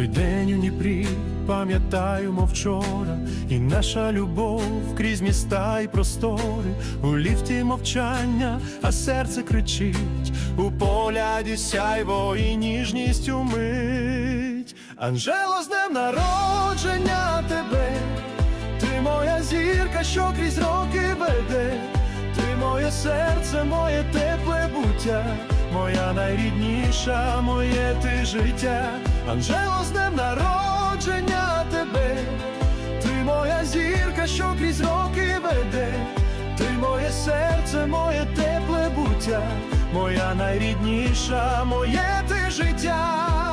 Той день у Дніпрі пам'ятаємо вчора, і наша любов крізь міста і простори, у ліфті мовчання, а серце кричить, у погляді сяйво і ніжність умить. Анжело, з днем народження тебе, ти моя зірка, що крізь роки веде, ти моє серце, моє тепле буття, моя найрідніша, моє ти життя, Анжело, з днем народження тебе, ти моя зірка, що крізь роки веде, ти моє серце, моє тепле буття, моя найрідніша, моє ти життя.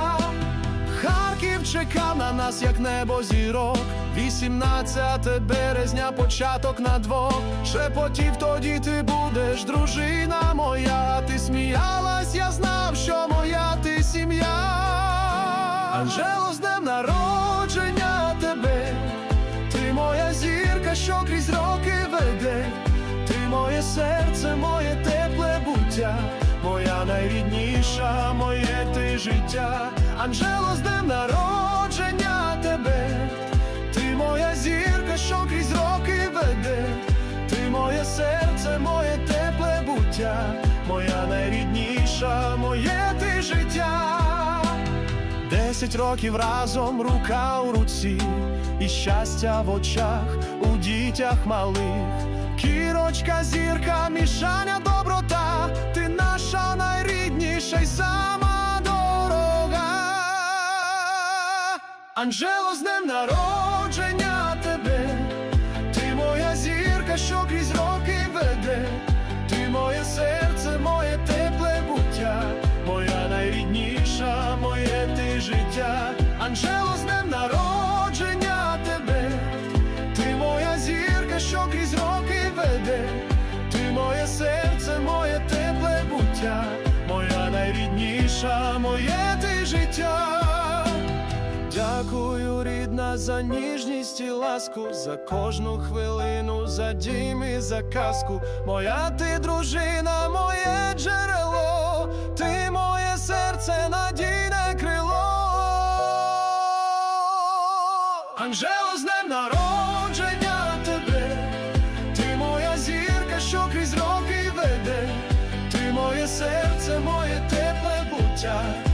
Чекав на нас, як небо зірок. 18 березня, початок на двох. Шепотів тоді ти будеш, дружина моя. Ти сміялась, я знав, що моя ти сім'я. Анжело, з днем народження тебе. Ти моя зірка, що крізь роки веде. Ти моє серце, моє тепле буття, моя найрідніша, моє ти життя, Анжело, з днем народження тепле моя найрідніша, моє ти життя. Десять років разом рука у руці, і щастя в очах у дітях малих. Кірочка, зірка, мішаня, доброта, ти наша найрідніша й сама дорога. Анжело, з днем народження за ніжність і ласку, за кожну хвилину, за дім і за казку. Моя ти дружина, моє джерело, ти моє серце, надійне крило. Анжело з днем народження тебе, ти моя зірка, що крізь роки веде, ти моє серце, моє тепле буття.